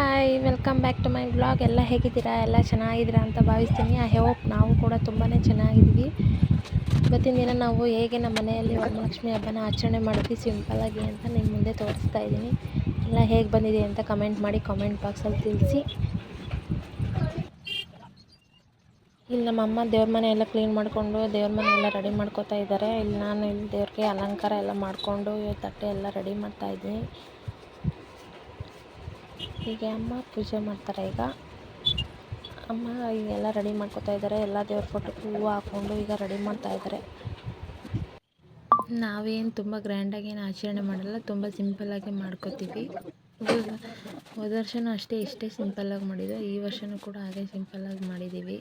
Hi welcome back to my blog ಎಲ್ಲ ಹೇಗಿದ್ದೀರಾ? ಎಲ್ಲ ಚೆನ್ನಾಗಿದ್ದೀರಾ ಅಂತ ಭಾವಿಸ್ತೀನಿ. ಐ ಹೋಪ್ ನಾವು ಕೂಡ ತುಂಬಾ ಚೆನ್ನಾಗಿದ್ದೀವಿ. ಇವತ್ತಿನ ದಿನ ನಾವು ಹೇಗೆ ನಮ್ಮ ಮನೆಯಲ್ಲಿ ವರಮಹಾಲಕ್ಷ್ಮಿ ಹಬ್ಬನ ಆಚರಣೆ ಮಾಡಿದ್ವಿ ಸಿಂಪಲ್ಲಾಗಿ ಅಂತ ನಿಮ್ಮ ಮುಂದೆ ತೋರಿಸ್ತಾ ಇದ್ದೀನಿ. ಎಲ್ಲ ಹೇಗೆ ಬಂದಿದೆ ಅಂತ ಕಮೆಂಟ್ ಮಾಡಿ ಕಾಮೆಂಟ್ ಬಾಕ್ಸಲ್ಲಿ ತಿಳಿಸಿ. ಇಲ್ಲಿ ನಮ್ಮ ಅಮ್ಮ ದೇವ್ರ ಮನೆ ಎಲ್ಲ ಕ್ಲೀನ್ ಮಾಡಿಕೊಂಡು, ದೇವ್ರ ಮನೆ ಎಲ್ಲ ರೆಡಿ ಮಾಡ್ಕೋತಾ ಇದ್ದಾರೆ. ಇಲ್ಲಿ ನಾನು ಇಲ್ಲಿ ದೇವ್ರಿಗೆ ಅಲಂಕಾರ ಎಲ್ಲ ಮಾಡಿಕೊಂಡು, ತಟ್ಟೆ ಎಲ್ಲ ರೆಡಿ ಮಾಡ್ತಾ ಇದ್ದೀನಿ. ಹೀಗೆ ಅಮ್ಮ ಪೂಜೆ ಮಾಡ್ತಾರೆ ಈಗ. ಅಮ್ಮ ಈಗೆಲ್ಲ ರೆಡಿ ಮಾಡ್ಕೋತಾ ಇದ್ದಾರೆ. ಎಲ್ಲ ದೇವ್ರ ಫೋಟೋ ಹೂವು ಹಾಕ್ಕೊಂಡು ಈಗ ರೆಡಿ ಮಾಡ್ತಾ ಇದ್ದಾರೆ. ನಾವೇನು ತುಂಬ ಗ್ರ್ಯಾಂಡಾಗೇನು ಆಚರಣೆ ಮಾಡಲ್ಲ, ತುಂಬ ಸಿಂಪಲ್ಲಾಗಿ ಮಾಡ್ಕೋತೀವಿ. ಹೋದ ವರ್ಷವೂ ಅಷ್ಟೇ ಇಷ್ಟೇ ಸಿಂಪಲ್ಲಾಗಿ ಮಾಡಿದ್ದು. ಈ ವರ್ಷವೂ ಕೂಡ ಹಾಗೆ ಸಿಂಪಲ್ಲಾಗಿ ಮಾಡಿದ್ದೀವಿ.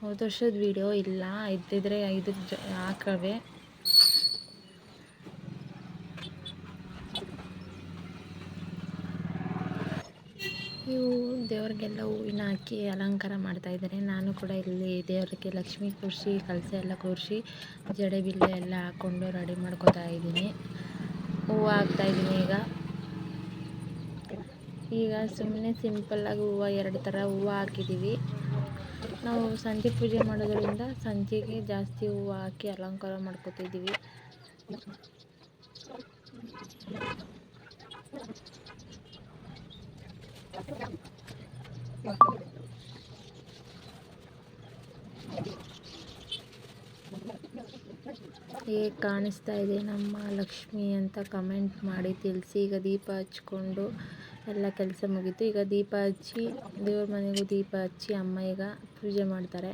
ಹೋದ ವರ್ಷದ ವೀಡಿಯೋ ಇಲ್ಲ. ಇದ್ದಿದ್ರೆ ಇದು ಜ ಹಾಕವೆ. ಇವು ದೇವರಿಗೆಲ್ಲ ಹೂವಿನ ಹಾಕಿ ಅಲಂಕಾರ ಮಾಡ್ತಾ ಇದ್ದಾರೆ. ನಾನು ಕೂಡ ಇಲ್ಲಿ ದೇವರಿಗೆ ಲಕ್ಷ್ಮಿ ಕೂರಿಸಿ ಕಲಸ ಎಲ್ಲ ಕೂರಿಸಿ, ಜಡೆ ಬಿಲ್ಲೆ ಎಲ್ಲ ಹಾಕ್ಕೊಂಡು ರೆಡಿ ಮಾಡ್ಕೋತಾ ಇದ್ದೀನಿ. ಹೂವು ಹಾಕ್ತಾಯಿದ್ದೀನಿ ಈಗ. ಈಗ ಸುಮ್ಮನೆ ಸಿಂಪಲ್ಲಾಗಿ ಹೂವು ಎರಡು ಥರ ಹೂವು ಹಾಕಿದ್ದೀವಿ. ನಾವು ಸಂಜೆ ಪೂಜೆ ಮಾಡೋದರಿಂದ ಸಂಜೆಗೆ ಜಾಸ್ತಿ ಹೂವು ಹಾಕಿ ಅಲಂಕಾರ ಮಾಡ್ಕೋತಿದ್ದೀವಿ ಹೇಗೆ ಕಾಣಿಸ್ತಾ ಇದೆ ನಮ್ಮ ಲಕ್ಷ್ಮಿ ಅಂತ ಕಮೆಂಟ್ ಮಾಡಿ ತಿಳಿಸಿ. ಈಗ ದೀಪ ಹಚ್ಕೊಂಡು ಎಲ್ಲ ಕೆಲಸ ಮುಗೀತು. ಈಗ ದೀಪ ಹಚ್ಚಿ ದೇವ್ರ ಮನೆಗೂ ದೀಪ ಹಚ್ಚಿ ಅಮ್ಮ ಈಗ ಪೂಜೆ ಮಾಡ್ತಾರೆ.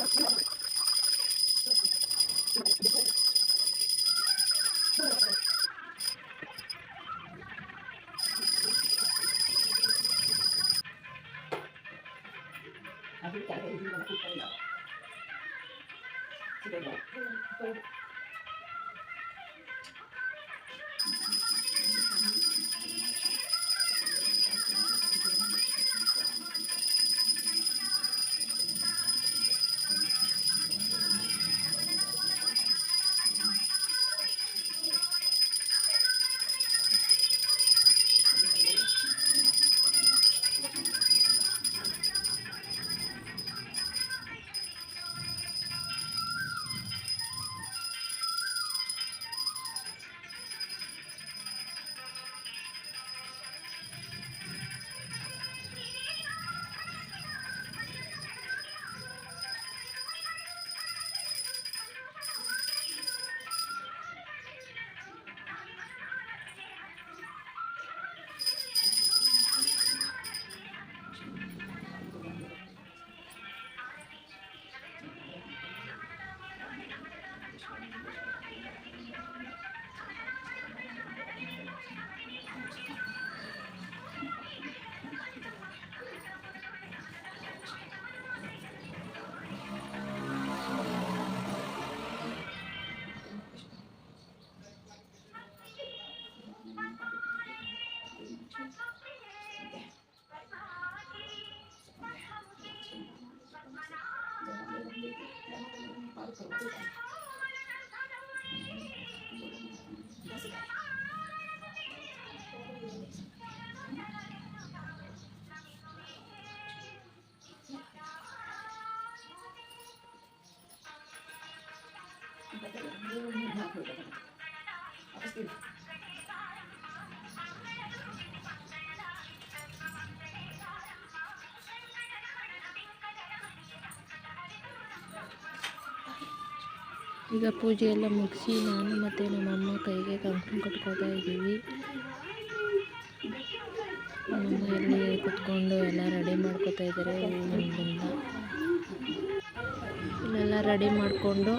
I'm Thank you. ಈಗ ಪೂಜೆ ಎಲ್ಲ ಮುಗಿಸಿ ನಾನು ಮತ್ತು ನಮ್ಮಮ್ಮ ಕೈಗೆ ಕಂಕಣ ಕಟ್ಕೋತಾ ಇದ್ದೀವಿ. ನಮ್ಮಮ್ಮ ಇಲ್ಲಿ ಕುತ್ಕೊಂಡು ಎಲ್ಲ ರೆಡಿ ಮಾಡ್ಕೋತಾ ಇದ್ದಾರೆ ಹೂವಿನಿಂದ. ಇಲ್ಲೆಲ್ಲ ರೆಡಿ ಮಾಡಿಕೊಂಡು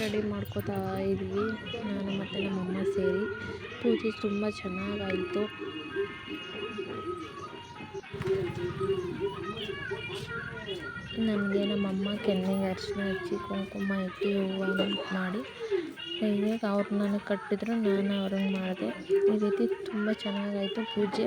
ರೆಡಿ ಮಾಡ್ಕೋತಾ ಇದ್ವಿ ನಾನು ಮತ್ತು ನಮ್ಮಮ್ಮ ಸೇರಿ. ಪೂಜೆ ತುಂಬ ಚೆನ್ನಾಗಾಯಿತು. ನನಗೆ ನಮ್ಮಮ್ಮ ಕೆನ್ನೆಗೆ ಅರಿಶಿನ ಹಚ್ಚಿ, ಕುಂಕುಮ ಇಟ್ಟು ಹೂವು ಮಾಡಿ. ಕೈಗೆ ಅವ್ರು ನನಗೆ ಕಟ್ಟಿದ್ರು, ನಾನು ಅವ್ರಿಗೆ ಮಾಡಿದೆ. ಈ ರೀತಿ ತುಂಬ ಚೆನ್ನಾಗಾಯಿತು ಪೂಜೆ.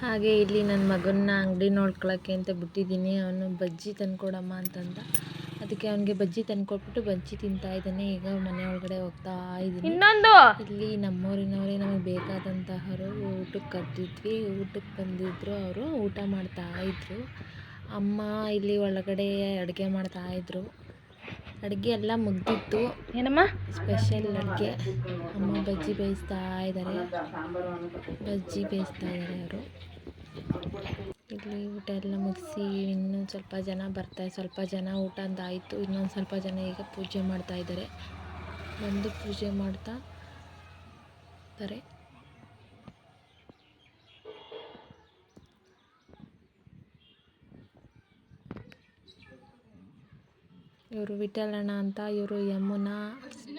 ಹಾಗೆ ಇಲ್ಲಿ ನನ್ನ ಮಗನ್ನ ಅಂಗಡಿ ನೋಡ್ಕೊಳಕ್ಕೆ ಅಂತ ಬಿಟ್ಟಿದ್ದೀನಿ. ಅವನು ಬಜ್ಜಿ ತಂದ್ಕೊಡಮ್ಮ ಅಂತಂದ. ಅದಕ್ಕೆ ಅವನಿಗೆ ಬಜ್ಜಿ ತಂದ್ಕೊಟ್ಬಿಟ್ಟು ಬಜ್ಜಿ ತಿಂತಾ ಇದ್ದಾನೆ. ಈಗ ಮನೆ ಒಳಗಡೆ ಹೋಗ್ತಾ ಇದ್ದೀನಿ. ಇನ್ನೊಂದು? ಇಲ್ಲಿ ನಮ್ಮೂರಿನವರೇ ನಮಗೆ ಬೇಕಾದಂತಹವರು ಊಟಕ್ಕೆ ಕರೆದಿದ್ವಿ. ಊಟಕ್ಕೆ ಬಂದಿದ್ರು ಅವರು. ಊಟ ಮಾಡ್ತಾ ಇದ್ರು. ಅಮ್ಮ ಇಲ್ಲಿ ಒಳಗಡೆ ಅಡುಗೆ ಮಾಡ್ತಾ ಇದ್ರು. ಅಡುಗೆ ಎಲ್ಲ ಮುಗ್ದಿತ್ತು. ಏನಮ್ಮ? ಸ್ಪೆಷಲ್ ಅಡುಗೆ. ಅಮ್ಮ ಬಜ್ಜಿ ಬೇಯಿಸ್ತಾ ಇದ್ದಾರೆ. ಬಜ್ಜಿ ಬೇಯಿಸ್ತಾ ಇದ್ದಾರೆ ಅವರು. ಇಲ್ಲಿ ಊಟ ಎಲ್ಲ ಮುಗಿಸಿ ಇನ್ನೊಂದು ಸ್ವಲ್ಪ ಜನ ಬರ್ತಾರೆ ಸ್ವಲ್ಪ ಜನ ಊಟ ಆಯಿತು. ಇನ್ನೊಂದು ಸ್ವಲ್ಪ ಜನ ಈಗ ಪೂಜೆ ಮಾಡ್ತಾ ಇದ್ದಾರೆ. ಬಂದು ಪೂಜೆ ಮಾಡ್ತಾ ಇದ್ದಾರೆ. ಇವರು ವಿಠಲಣ್ಣ ಅಂತ ಇವರು ಯಮುನಾ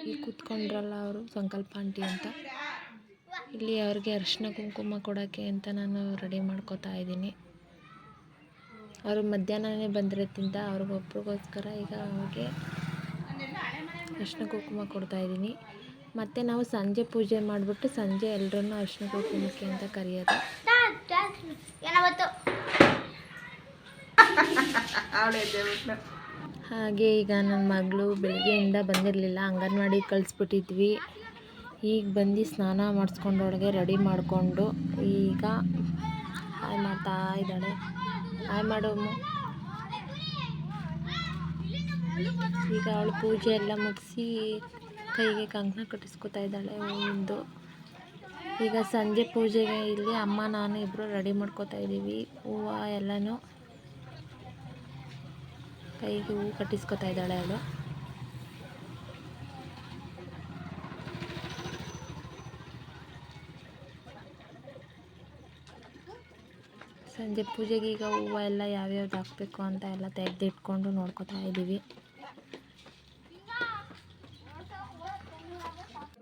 ಈ ಕೂತ್ಕೊಂಡ್ರಲ್ಲ ಅವರು ಸಂಕಲ್ಪ ಆಂಟಿ ಅಂತ. ಇಲ್ಲಿ ಅವ್ರಿಗೆ ಅರಿಶಿನ ಕುಂಕುಮ ಕೊಡೋಕ್ಕೆ ಅಂತ ನಾನು ರೆಡಿ ಮಾಡ್ಕೋತಾ ಇದ್ದೀನಿ. ಅವರು ಮಧ್ಯಾಹ್ನನೇ ಬಂದಿರೋದ್ರಿಂದ ಅವ್ರಿಗೊಬ್ರಿಗೋಸ್ಕರ ಈಗ ಅವ್ರಿಗೆ ಅರಿಶಿನ ಕುಂಕುಮ ಕೊಡ್ತಾ ಇದ್ದೀನಿ. ಮತ್ತು ನಾವು ಸಂಜೆ ಪೂಜೆ ಮಾಡಿಬಿಟ್ಟು ಸಂಜೆ ಎಲ್ಲರನ್ನೂ ಅರಿಶಿನ ಕುಂಕುಮಕ್ಕೆ ಅಂತ ಕರೆಯೋದು. ಏನಾವತ್ತು? ಹಾಗೆ ಈಗ ನನ್ನ ಮಗಳು ಬೆಳಗ್ಗೆಯಿಂದ ಬಂದಿರಲಿಲ್ಲ, ಅಂಗನವಾಡಿ ಕಳಿಸ್ಬಿಟ್ಟಿದ್ವಿ. ಈಗ ಬಂದು ಸ್ನಾನ ಮಾಡಿಸ್ಕೊಂಡೊಳಗೆ ರೆಡಿ ಮಾಡಿಕೊಂಡು ಈಗ ಹಾಯ್ ಮಾಡ್ತಾ ಇದ್ದಾಳೆ. ಹಾಯ್ ಮಾಡೋಮ್ಮ ಈಗ ಅವಳು ಪೂಜೆ ಎಲ್ಲ ಮುಗಿಸಿ ಕೈಗೆ ಕಂಕಣ ಕಟ್ಟಿಸ್ಕೊತಾ ಇದ್ದಾಳೆ ಒಂದು ಈಗ ಸಂಜೆ ಪೂಜೆಗೆ ಇಲ್ಲಿ ಅಮ್ಮ, ನಾನು ಇಬ್ಬರು ರೆಡಿ ಮಾಡ್ಕೋತಾ ಇದ್ದೀವಿ, ಹೂವು ಎಲ್ಲನೂ. ಕೈಗೆ ಹೂ ಕಟ್ಟಿಸ್ಕೊತಾ ಇದ್ದಾಳೆ ಅವಳು. ಸಂಜೆ ಪೂಜೆಗೆ ಈಗ ಹೂವು ಎಲ್ಲ ಯಾವ್ಯಾವ್ದು ಹಾಕ್ಬೇಕು ಅಂತ ಎಲ್ಲ ತೆಗೆದಿಟ್ಕೊಂಡು ನೋಡ್ಕೊತಾ ಇದ್ದೀವಿ.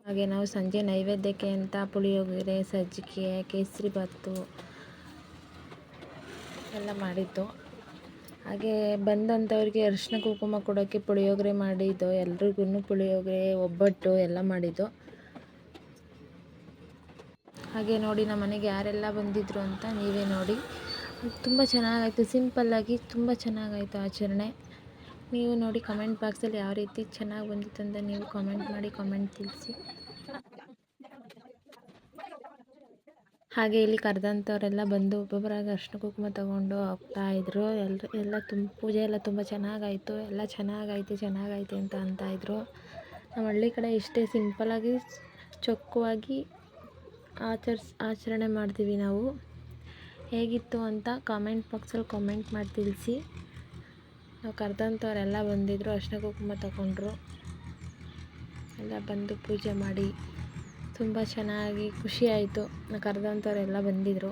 ಹಾಗೆ ನಾವು ಸಂಜೆ ನೈವೇದ್ಯಕ್ಕೆ ಅಂತ ಪುಳಿಯೋಗರೆ, ಸಜ್ಜಿಗೆ, ಕೇಸರಿ ಬತ್ತು ಎಲ್ಲ ಮಾಡಿದ್ದು. ಹಾಗೆ ಬಂದಂಥವ್ರಿಗೆ ಅರಿಶಿನ ಕುಂಕುಮ ಕೊಡೋಕ್ಕೆ ಪುಳಿಯೋಗರೆ ಮಾಡಿದ್ದು ಎಲ್ರಿಗೂ ಪುಳಿಯೋಗರೆ, ಒಬ್ಬಟ್ಟು ಎಲ್ಲ ಮಾಡಿದ್ದು. ಹಾಗೆ ನೋಡಿ ನಮ್ಮ ಮನೆಗೆ ಯಾರೆಲ್ಲ ಬಂದಿದ್ರು ಅಂತ ನೀವೇ ನೋಡಿ. ತುಂಬ ಚೆನ್ನಾಗಾಯಿತು, ಸಿಂಪಲ್ಲಾಗಿ ತುಂಬ ಚೆನ್ನಾಗಾಯಿತು ಆಚರಣೆ. ನೀವು ನೋಡಿ ಕಮೆಂಟ್ ಬಾಕ್ಸಲ್ಲಿ ಯಾವ ರೀತಿ ಚೆನ್ನಾಗಿ ಬಂದಿತ್ತು ಅಂತ ನೀವು ಕಮೆಂಟ್ ಮಾಡಿ ಕಮೆಂಟ್ ತಿಳಿಸಿ. ಹಾಗೆ ಇಲ್ಲಿ ಕರೆದಂಥವರೆಲ್ಲ ಬಂದು ಒಬ್ಬೊಬ್ಬರಾಗಿ ಅರಿಶಿನ ಕುಂಕುಮ ತಗೊಂಡು ಹೋಗ್ತಾ ಇದ್ರು. ಎಲ್ಲರೂ ಎಲ್ಲ ತುಂಬ ಪೂಜೆ ಎಲ್ಲ ತುಂಬ ಚೆನ್ನಾಗಾಯಿತು. ಎಲ್ಲ ಚೆನ್ನಾಗೈತೆ ಚೆನ್ನಾಗೈತೆ ಅಂತ ಅಂತ ಇದ್ರು. ನಮ್ಮ ಹಳ್ಳಿ ಕಡೆ ಇಷ್ಟೇ ಸಿಂಪಲ್ಲಾಗಿ ಚೊಕ್ಕವಾಗಿ ಆಚರ್ಸ್, ಆಚರಣೆ ಮಾಡ್ತೀವಿ ನಾವು. ಹೇಗಿತ್ತು ಅಂತ ಕಾಮೆಂಟ್ ಬಾಕ್ಸಲ್ಲಿ ಕಾಮೆಂಟ್ ಮಾಡಿ ತಿಳಿಸಿ. ನಾವು ಕರೆದಂಥವ್ರೆಲ್ಲ ಬಂದಿದ್ದರು ಅರಿಶಿನ ಕುಂಕುಮ ತಗೊಂಡ್ರು. ಎಲ್ಲ ಬಂದು ಪೂಜೆ ಮಾಡಿ. ತುಂಬ ಚೆನ್ನಾಗಿ ಖುಷಿ ಆಯಿತು ಕರೆದಂಥವ್ರೆಲ್ಲ ಬಂದಿದ್ದರು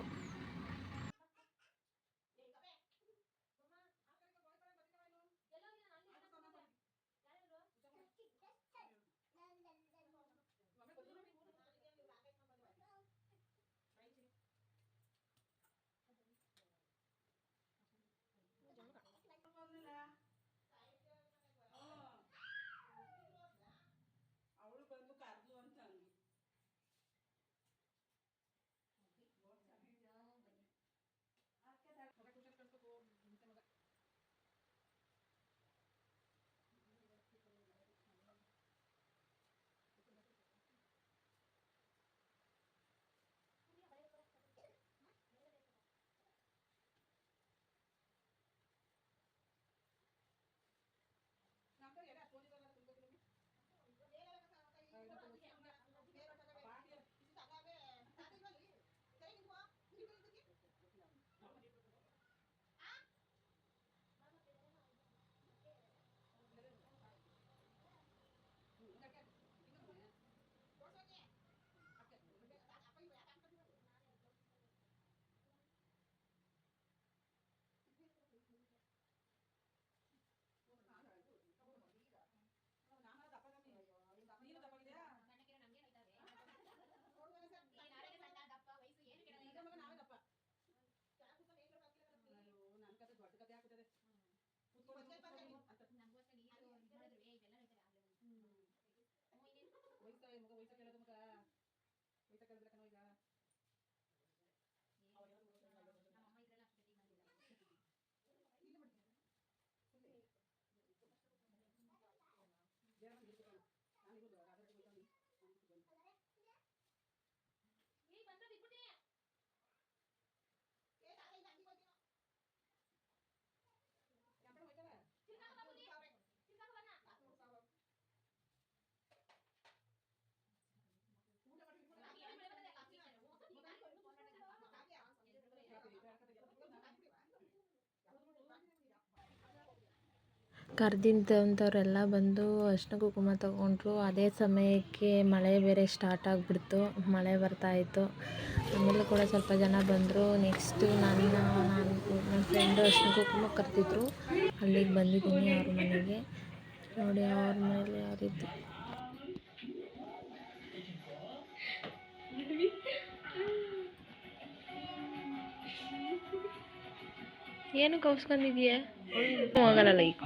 ಕರೆದಿದ್ದಂಥವ್ರೆಲ್ಲ ಬಂದು ಅರಿಶಿನ ಕುಂಕುಮ ತಗೊಂಡ್ರು. ಅದೇ ಸಮಯಕ್ಕೆ ಮಳೆ ಬೇರೆ ಸ್ಟಾರ್ಟ್ ಆಗಿಬಿಡ್ತು. ಮಳೆ ಬರ್ತಾಯಿತ್ತು ಆಮೇಲೆ ಕೂಡ ಸ್ವಲ್ಪ ಜನ ಬಂದರು. ನೆಕ್ಸ್ಟು ನನ್ನ, ನಾನು, ನನ್ನ ಫ್ರೆಂಡು ಅರಿಶಿನ ಕುಂಕುಮ ಕರೆದಿದ್ರು. ಅಲ್ಲಿಗೆ ಬಂದಿದ್ದೀನಿ ಅವ್ರ ಮನೆಗೆ. ನೋಡಿ ಅವ್ರ ಮನೇಲಿ ರೀತಿ ಏನು ಕೌಸ್ಕೊಂಡಿದೀಯ ಹೋಗಲ್ಲ ಈಗ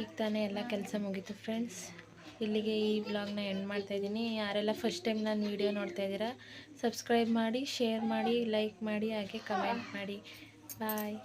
ಈಗ ತಾನೇ ಎಲ್ಲ ಕೆಲಸ ಮುಗೀತು ಫ್ರೆಂಡ್ಸ್ ಇಲ್ಲಿಗೆ ಈ ವ್ಲಾಗ್ನ ಎಂಡ್ ಮಾಡ್ತಾ ಇದ್ದೀನಿ. ಯಾರೆಲ್ಲ ಫಸ್ಟ್ ಟೈಮ್ ನಾನು ವೀಡಿಯೋ ನೋಡ್ತಾ ಇದ್ದೀರಾ ಸಬ್ಸ್ಕ್ರೈಬ್ ಮಾಡಿ ಶೇರ್ ಮಾಡಿ ಲೈಕ್ ಮಾಡಿ, ಹಾಗೆ ಕಮೆಂಟ್ ಮಾಡಿ. ಬಾಯ್